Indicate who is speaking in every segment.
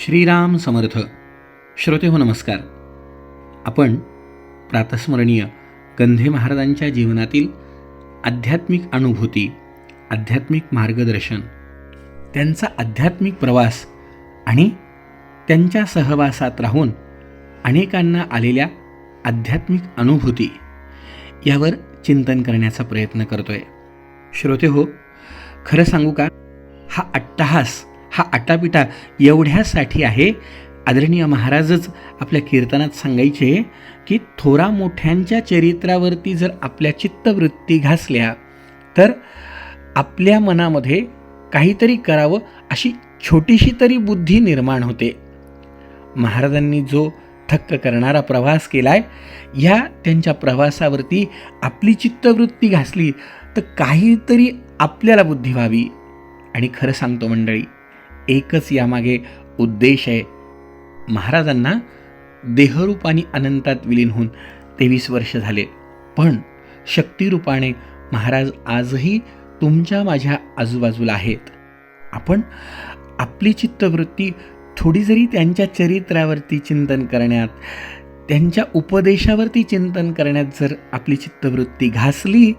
Speaker 1: श्रीराम समर्थ. श्रोते हो नमस्कार. आपण प्रातस्मरणीय गंधे महाराजांच्या जीवनातील आध्यात्मिक अनुभूती आध्यात्मिक मार्गदर्शन त्यांचा आध्यात्मिक प्रवास आणि त्यांच्या सहवासात राहून अनेकांना आलेल्या आध्यात्मिक अनुभूती यावर चिंतन करण्याचा प्रयत्न करतोय. श्रोते हो खरं सांगू का? हा अट्टहास हा आटापिटा एवढ्यासाठी आहे. आदरणीय महाराजच आपल्या कीर्तनात सांगायचे की थोरा मोठ्यांच्या चरित्रावरती जर आपल्या चित्तवृत्ती घासल्या तर आपल्या मनामध्ये काहीतरी करावं अशी छोटीशी तरी बुद्धी निर्माण होते. महाराजांनी जो थक्क करणारा प्रवास केलाय या त्यांच्या प्रवासावरती आपली चित्तवृत्ती घासली तर काहीतरी आपल्याला बुद्धी व्हावी. आणि खरं सांगतो मंडळी एकच यामागे उद्देश आहे. महाराजांना देहरूपाने अनंतात विलीन होऊन तेवीस वर्ष झाले. पण शक्तिरूपाने महाराज आजही तुमच्या माझ्या आजूबाजूला आहेत. आपण आपली चित्तवृत्ती थोडी जरी त्यांच्या चरित्रावरती चिंतन करण्यात त्यांच्या उपदेशावरती चिंतन करण्यात जर आपली चित्तवृत्ती घासली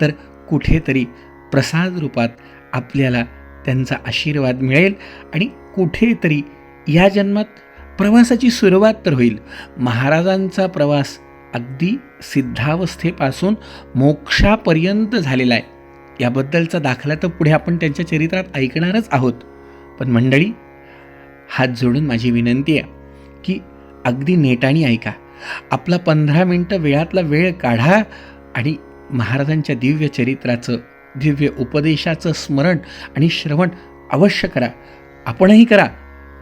Speaker 1: तर कुठेतरी प्रसाद रूपात आपल्याला त्यांचा आशीर्वाद मिळेल आणि कुठेतरी या जन्मात प्रवासाची सुरुवात तर होईल. महाराजांचा प्रवास अगदी सिद्धावस्थेपासून मोक्षापर्यंत झालेला आहे. याबद्दलचा दाखला तर पुढे आपण त्यांच्या चरित्रात ऐकणारच आहोत. पण मंडळी हात जोडून माझी विनंती आहे की अगदी नेटाने ऐका. आपला पंधरा मिनटं वेळातला वेळ काढा आणि महाराजांच्या दिव्य चरित्राचं दिव्य उपदेशाचं स्मरण आणि श्रवण अवश्य करा. आपणही करा.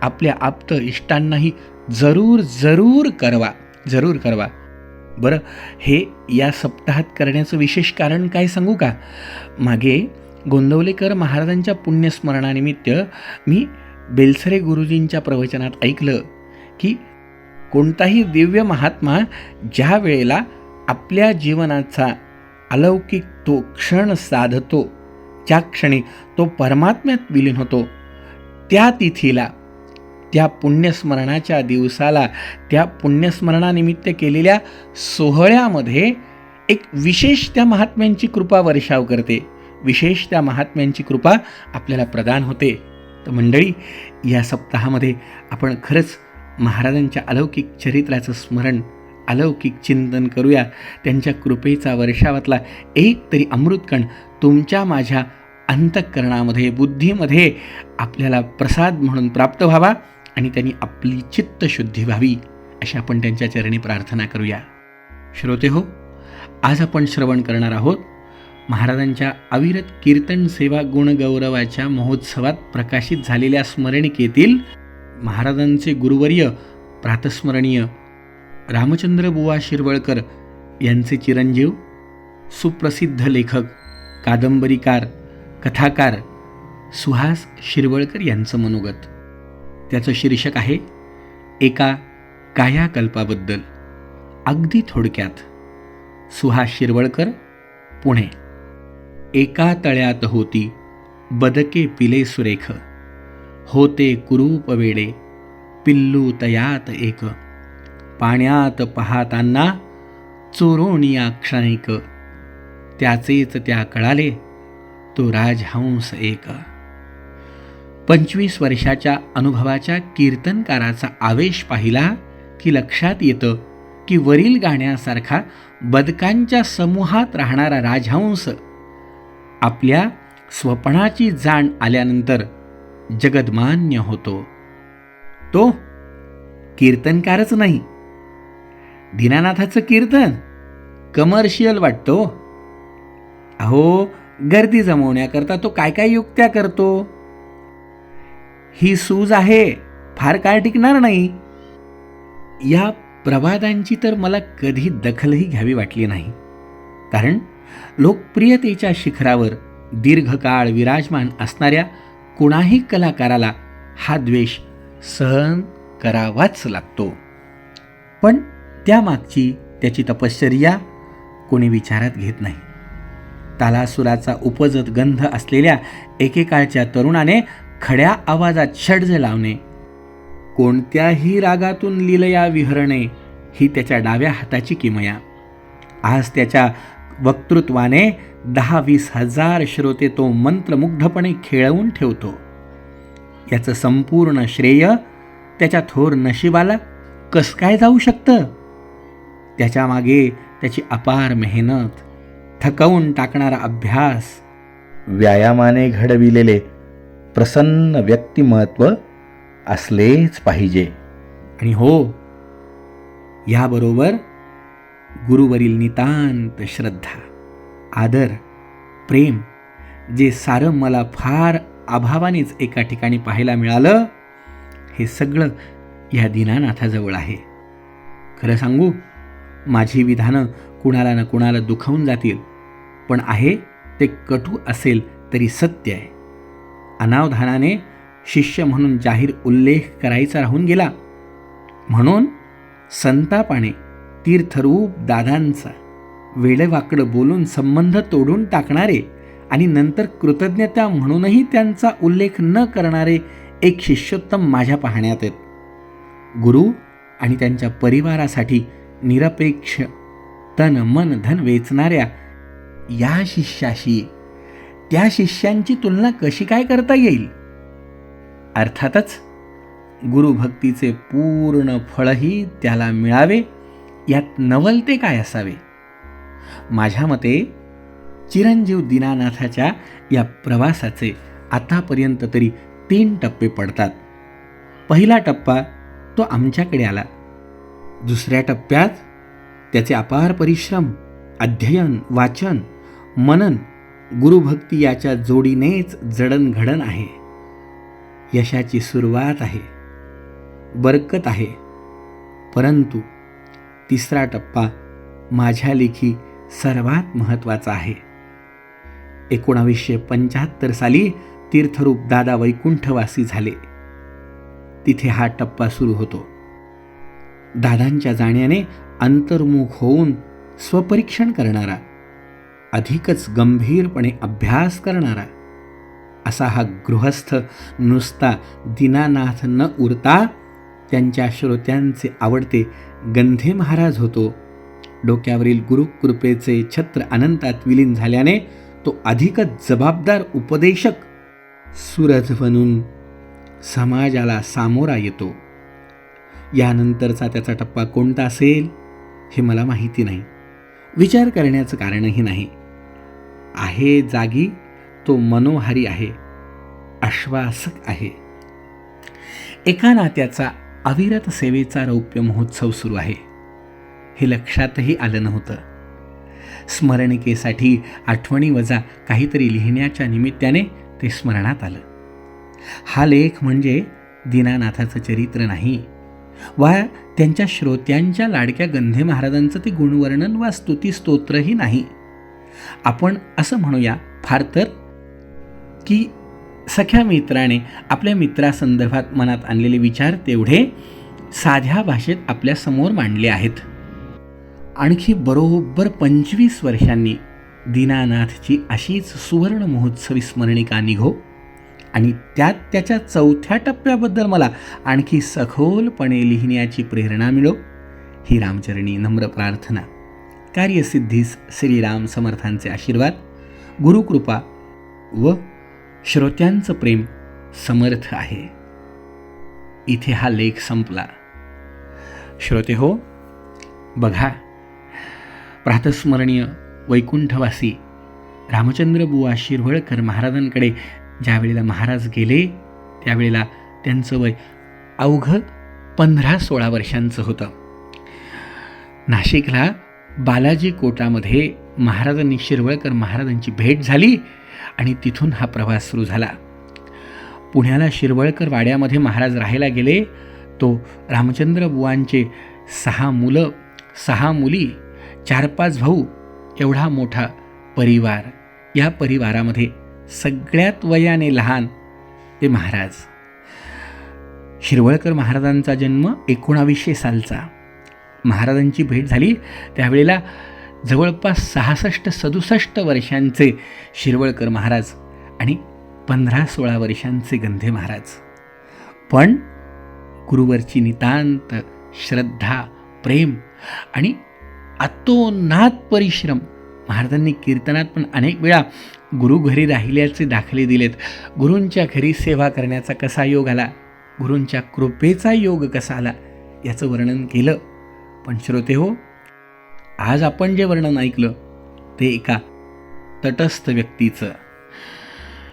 Speaker 1: आपल्या आप्त इष्टांनाही जरूर जरूर करवा. जरूर करवा. बरं हे या सप्ताहात करण्याचं विशेष कारण काय सांगू का? मागे गोंदवलेकर महाराजांच्या पुण्यस्मरणानिमित्त मी बेलसरे गुरुजींच्या प्रवचनात ऐकलं की कोणताही दिव्य महात्मा ज्या वेळेला आपल्या जीवनाचा अलौकिक तो क्षण साधतो. ज्या क्षणी तो परमात्म्यात विलीन होतो त्या तिथीला त्या पुण्यस्मरणाच्या दिवसाला त्या पुण्यस्मरणानिमित्त केलेल्या सोहळ्यामध्ये एक विशेष त्या महात्म्यांची कृपा वर्षाव करते. विशेष त्या महात्म्यांची कृपा आपल्याला प्रदान होते. तर मंडळी या सप्ताहामध्ये आपण खरंच महाराजांच्या अलौकिक चरित्राचं स्मरण अलौकिक चिंतन करूया. त्यांच्या कृपेचा वर्षावातला एक तरी अमृतकण तुमच्या माझ्या अंतःकरणामध्ये बुद्धीमध्ये आपल्याला प्रसाद म्हणून प्राप्त व्हावा आणि त्यांनी आपली चित्तशुद्धी व्हावी अशी आपण त्यांच्या चरणी प्रार्थना करूया. श्रोते हो आज आपण श्रवण करणार आहोत महाराजांच्या अविरत कीर्तन सेवा गुणगौरवाच्या महोत्सवात प्रकाशित झालेल्या स्मरणिकेतील महाराजांचे गुरुवर्य प्रातस्मरणीय रामचंद्र बुवा शिरवळकर यांचे चिरंजीव सुप्रसिद्ध लेखक कादंबरीकार कथाकार सुहास शिरवळकर यांचं मनोगत. त्याचं शीर्षक आहे एका कायाकल्पाबद्दल. अगदी थोडक्यात सुहास शिरवळकर पुणे. एका तळ्यात होती बदके पिले सुरेख. होते कुरूप वेडे पिल्लू तयात एक. पाण्यात पाहताना चोरोणिया क्षणिक. त्याचेच त्या कळाले तो राजहंस एक. पंचवीस वर्षाच्या अनुभवाच्या कीर्तनकाराचा आवेश पाहिला की लक्षात येतं की वरील गाण्यासारखा बदकांच्या समूहात राहणारा राजहंस आपल्या स्वप्नाची जाण आल्यानंतर जगदमान्य होतो. तो कीर्तनकारच नाही दीनानाथाचं कीर्तन. कमर्शियल वाटतो. अहो गर्दी जमवण्याकरता तो काय काय युक्त्या करतो? ही सूज आहे फार काळ टिकणार नाही. या प्रवादांची तर मला कधी दखलही घ्यावी वाटली नाही. कारण लोकप्रियतेच्या शिखरावर दीर्घकाळ विराजमान असणाऱ्या कुणाही कलाकाराला हा द्वेष सहन करावाच लागतो. पण त्यामागची त्याची तपश्चर्या कोणी विचारात घेत नाही. तालासुराचा उपजत गंध असलेल्या एकेकाळच्या तरुणाने खड्या आवाजात षड्ज लावणे कोणत्याही रागातून लिलया विहरणे ही त्याच्या डाव्या हाताची किमया. आज त्याच्या वक्तृत्वाने दहा वीस हजार श्रोते तो मंत्रमुग्धपणे खेळवून ठेवतो. याचं संपूर्ण श्रेय त्याच्या थोर नशिबाला कस काय जाऊ शकतं? त्याच्यामागे त्याची अपार मेहनत थकवून टाकणारा अभ्यास
Speaker 2: व्यायामाने घडविलेले प्रसन्न व्यक्तिमत्व असलेच पाहिजे.
Speaker 1: आणि हो याबरोबर गुरुवरील नितांत श्रद्धा आदर प्रेम जे सारं मला फार अभावानेच एका ठिकाणी पाहायला मिळालं हे सगळं ह्या दीनानाथाजवळ आहे. खरं सांगू माझी विधानं कुणाला ना कुणाला दुखावून जातील. पण आहे ते कटू असेल तरी सत्य आहे. अनावधानाने शिष्य म्हणून जाहीर उल्लेख करायचा राहून गेला. म्हणून संतापाने तीर्थरूप दादांचा वेडवाकडं बोलून संबंध तोडून टाकणारे आणि नंतर कृतज्ञता म्हणूनही त्यांचा उल्लेख न करणारे एक शिष्योत्तम माझ्या पाहण्यात आहेत. गुरु आणि त्यांच्या परिवारासाठी निरपेक्ष तन मन धन वेचणाऱ्या या शिष्याशी त्या शिष्यांची तुलना कशी काय करता येईल? अर्थातच गुरुभक्तीचे पूर्ण फळही त्याला मिळावे यात नवलते काय असावे? माझ्या मते चिरंजीव दीनानाथाच्या या प्रवासाचे आतापर्यंत तरी तीन टप्पे पडतात. पहिला टप्पा तो आमच्याकडे आला. दुसऱ्या टप्प्यात त्याचे अपार परिश्रम अध्ययन वाचन मनन गुरुभक्ती याच्या जोडीनेच जडणघडण आहे. यशाची सुरुवात आहे. बरकत आहे. परंतु तिसरा टप्पा माझ्या लेखी सर्वात महत्त्वाचा आहे. एकोणावीसशे पंच्याहत्तर साली तीर्थरूप दादा वैकुंठवासी झाले. तिथे हा टप्पा सुरू होतो. दादांच्या जाण्याने अंतर्मुख होऊन स्वपरीक्षण करणारा अधिकच गंभीरपणे अभ्यास करणारा असा हा गृहस्थ नुसता दीनानाथ न उरता त्यांच्या श्रोत्यांचे आवडते गंधे महाराज होतो. डोक्यावरील गुरुकृपेचे छत्र अनंतात विलीन झाल्याने तो अधिकच जबाबदार उपदेशक सुरज बनून समाजाला सामोरा येतो. यानंतरचा त्याचा टप्पा कोणता असेल हे मला माहिती नाही. विचार करण्याचं कारणही नाही. आहे जागी तो मनोहारी आहे आश्वासक आहे. एका नात्याचा अविरत सेवेचा रौप्य महोत्सव सुरू आहे. हे लक्षातही आलं नव्हतं. स्मरणिकेसाठी आठवणी वजा काहीतरी लिहिण्याच्या निमित्ताने ते स्मरणात आलं. हा लेख म्हणजे दीनानाथाचं चरित्र नाही. वा त्यांच्या श्रोत्यांच्या लाडक्या गंधे महाराजांचं ते गुणवर्णन वा स्तुती स्तोत्रही नाही. आपण असं म्हणूया फार तर? की सख्या मित्राने आपल्या मित्रासंदर्भात मनात आणलेले विचार तेवढे साध्या भाषेत आपल्यासमोर मांडले आहेत. आणखी बरोबर पंचवीस वर्षांनी दीनानाथची अशीच सुवर्ण महोत्सवी स्मरणिका निघो. आणि त्यात त्याच्या चौथ्या टप्प्याबद्दल मला आणखी सखोलपणे लिहिण्याची प्रेरणा मिळो. ही रामचरणी नम्र प्रार्थना. कार्यसिद्धीस श्रीराम समर्थांचे आशीर्वाद. गुरुकृपा व श्रोत्यांचं प्रेम समर्थ आहे. इथे हा लेख संपला. श्रोते हो बघा प्रातस्मरणीय वैकुंठवासी रामचंद्र बुवा शिरवळकर महाराजांकडे ज्या वेळेला महाराज गेले त्यावेळेला त्यांचं वय अवघं पंधरा सोळा वर्षांचं होतं. नाशिकला बालाजी कोटामध्ये महाराजांनी शिरवळकर महाराजांची भेट झाली आणि तिथून हा प्रवास सुरू झाला. पुण्याला शिरवळकर वाड्यामध्ये महाराज राहायला गेले. तो रामचंद्र बुवांचे सहा मुलं सहा मुली चार पाच भाऊ एवढा मोठा परिवार या परिवारामध्ये सगळ्यात वयाने लहान ते महाराज. शिरवळकर महाराजांचा जन्म एकोणावीसशे सालचा. महाराजांची भेट झाली त्यावेळेला जवळपास सहासष्ट सदुसष्ट वर्षांचे शिरवळकर महाराज आणि पंधरा सोळा वर्षांचे गंधे महाराज. पण गुरुवरची नितांत श्रद्धा प्रेम आणि अतोनात परिश्रम महाराजांनी कीर्तनात पण अनेक वेळा गुरु घरी राहिल्याचे दाखले दिलेत. गुरूंच्या घरी सेवा करण्याचा कसा योग आला? गुरूंच्या कृपेचा योग कसा आला? याचं वर्णन केलं. पण श्रोते हो आज आपण जे वर्णन ऐकलं ते एका तटस्थ व्यक्तीचं.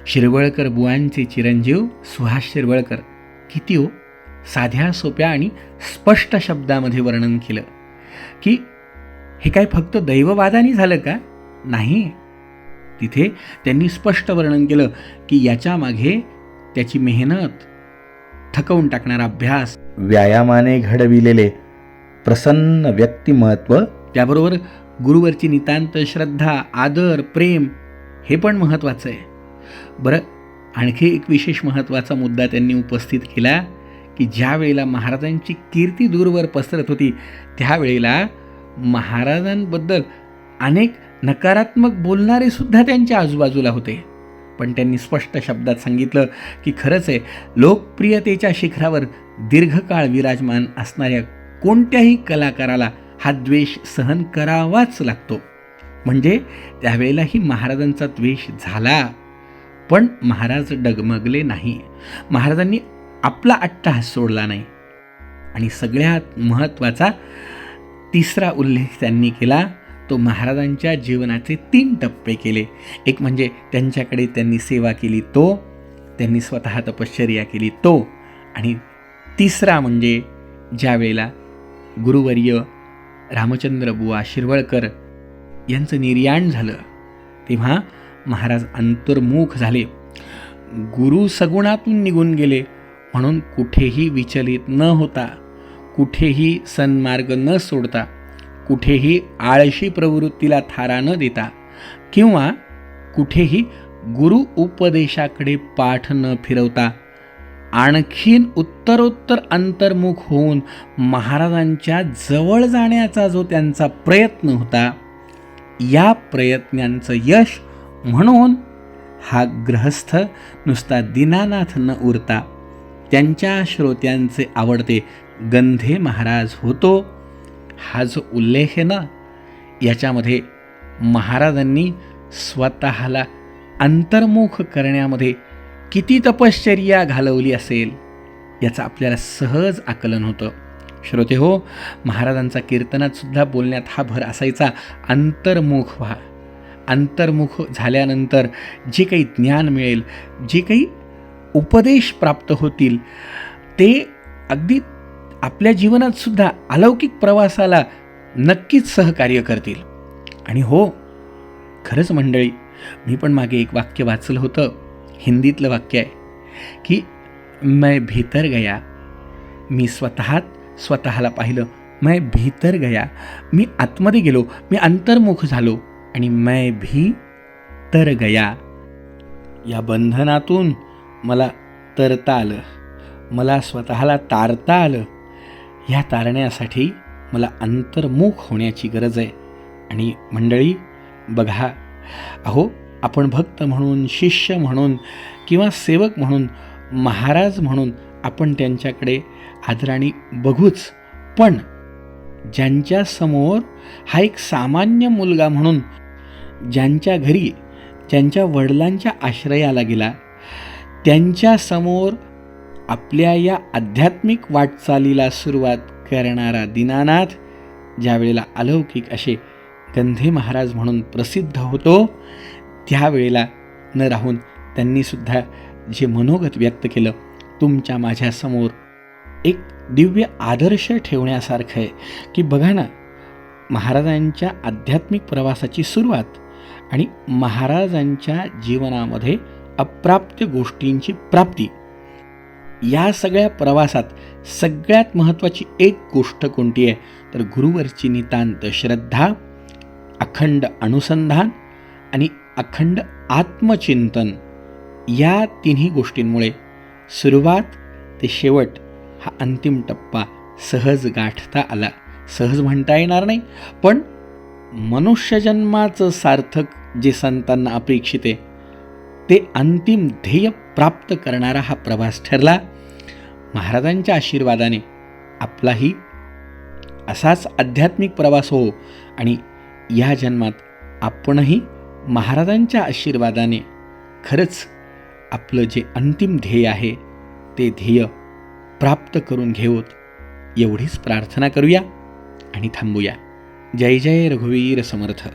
Speaker 1: शिरवळकर बुवांचे चिरंजीव सुहास शिरवळकर किती हो? साध्या सोप्या आणि स्पष्ट शब्दामध्ये वर्णन केलं की हे काय फक्त दैववादानी झालं का? नाही. तिथे त्यांनी स्पष्ट वर्णन केलं की याच्या मागे त्याची मेहनत थकवून टाकणारा अभ्यास
Speaker 2: व्यायामाने घडविलेले प्रसन्न व्यक्तिमत्व
Speaker 1: त्याबरोबर गुरुवरची नितांत श्रद्धा आदर प्रेम हे पण महत्त्वाचं आहे. बरं आणखी एक विशेष महत्त्वाचा मुद्दा त्यांनी उपस्थित केला की ज्या वेळेला महाराजांची कीर्ती दूरवर पसरत होती त्यावेळेला महाराजांबद्दल अनेक नकारात्मक बोलणारे सुद्धा त्यांच्या आजूबाजूला होते. पण त्यांनी स्पष्ट शब्दात सांगितलं की खरंच आहे लोकप्रियतेच्या शिखरावर दीर्घकाळ विराजमान असणाऱ्या कोणत्याही कलाकाराला हा द्वेष सहन करावाच लागतो. म्हणजे त्यावेळेलाही महाराजांचा द्वेष झाला. पण महाराज डगमगले नाही. महाराजांनी आपला अट्टहास सोडला नाही. आणि सगळ्यात महत्त्वाचा तिसरा उल्लेख त्यांनी केला तो महाराजांच्या जीवनाचे तीन टप्पे केले. एक म्हणजे त्यांच्याकडे त्यांनी सेवा केली तो त्यांनी स्वतः तपश्चर्या केली तो. आणि तिसरा म्हणजे ज्या वेळेला गुरुवर्य रामचंद्र बुवा शिरवळकर यांचं निर्याण झालं तेव्हा महाराज अंतर्मुख झाले. गुरु सगुणातून निघून गेले म्हणून कुठेही विचलित न होता कुठेही सन्मार्ग न सोडता कुठेही आळशी प्रवृत्तीला थारा न देता किंवा कुठेही गुरु उपदेशाकडे पाठ न फिरवता आणखीन उत्तरोत्तर अंतर्मुख होऊन महाराजांच्या जवळ जाण्याचा जो त्यांचा प्रयत्न होता या प्रयत्नांचं यश म्हणून हा ग्रहस्थ नुसता दीनानाथ न उरता त्यांच्या श्रोत्यांचे आवडते गंधे महाराज होतो हा जो उल्लेख आहे ना? याच्यामध्ये महाराजांनी स्वतःला अंतर्मुख करण्यामध्ये किती तपश्चर्या घालवली असेल याचं आपल्याला सहज आकलन होतं. श्रोते हो महाराजांचा कीर्तनातसुद्धा बोलण्यात हा भर असायचा अंतर्मुख व्हा. अंतर्मुख झाल्यानंतर जे काही ज्ञान मिळेल जे काही उपदेश प्राप्त होतील ते अगदी आपल्या जीवनात सुद्धा अलौकिक प्रवासाला नक्कीच सहकार्य करतील. आणि हो खरंच मंडळी मी पण मागे एक वाक्य वाचलं होतं हिंदीतलं वाक्य आहे की मैं भीतर गया मी स्वतःत स्वतःला पाहिलं. मैं भीतर गया मी आतमध्ये गेलो मी अंतर्मुख झालो आणि मैं भी तर गया. या बंधनातून मला तरता आलं मला स्वतःला तारता आलं ह्या तारण्यासाठी मला अंतर्मुख होण्याची गरज आहे. आणि मंडळी बघा अहो आपण भक्त म्हणून शिष्य म्हणून किंवा सेवक म्हणून महाराज म्हणून आपण त्यांच्याकडे आदराने बघूच. पण ज्यांच्यासमोर हा एक सामान्य मुलगा म्हणून ज्यांच्या घरी ज्यांच्या वडिलांच्या आश्रयाला गेला त्यांच्यासमोर आपल्या या आध्यात्मिक वाटचालीला सुरुवात करणारा दीनानाथ ज्यावेळेला अलौकिक असे गंधे महाराज म्हणून प्रसिद्ध होतो त्यावेळेला न राहून त्यांनीसुद्धा जे मनोगत व्यक्त केलं तुमच्या माझ्यासमोर एक दिव्य आदर्श ठेवण्यासारखं आहे. की बघा ना महाराजांच्या आध्यात्मिक प्रवासाची सुरुवात आणि महाराजांच्या जीवनामध्ये अप्राप्य गोष्टींची प्राप्ती या सगळ्या प्रवासात सगळ्यात महत्त्वाची एक गोष्ट कोणती आहे? तर गुरुवरची नितांत श्रद्धा अखंड अनुसंधान आणि अखंड आत्मचिंतन या तिन्ही गोष्टींमुळे सुरुवात ते शेवट हा अंतिम टप्पा सहज गाठता आला. सहज म्हणता येणार नाही पण मनुष्यजन्माचं सार्थक जे संतांना अपेक्षित आहे ते अंतिम ध्येय प्राप्त करणारा हा प्रवास ठरला. महाराजांच्या आशीर्वादाने आपलाही असाच आध्यात्मिक प्रवास हो आणि या जन्मात आपणही महाराजांच्या आशीर्वादाने खरंच आपलं जे अंतिम ध्येय आहे ते ध्येय प्राप्त करून घेऊत एवढीच प्रार्थना करूया आणि थांबूया. जय जय रघुवीर समर्थ.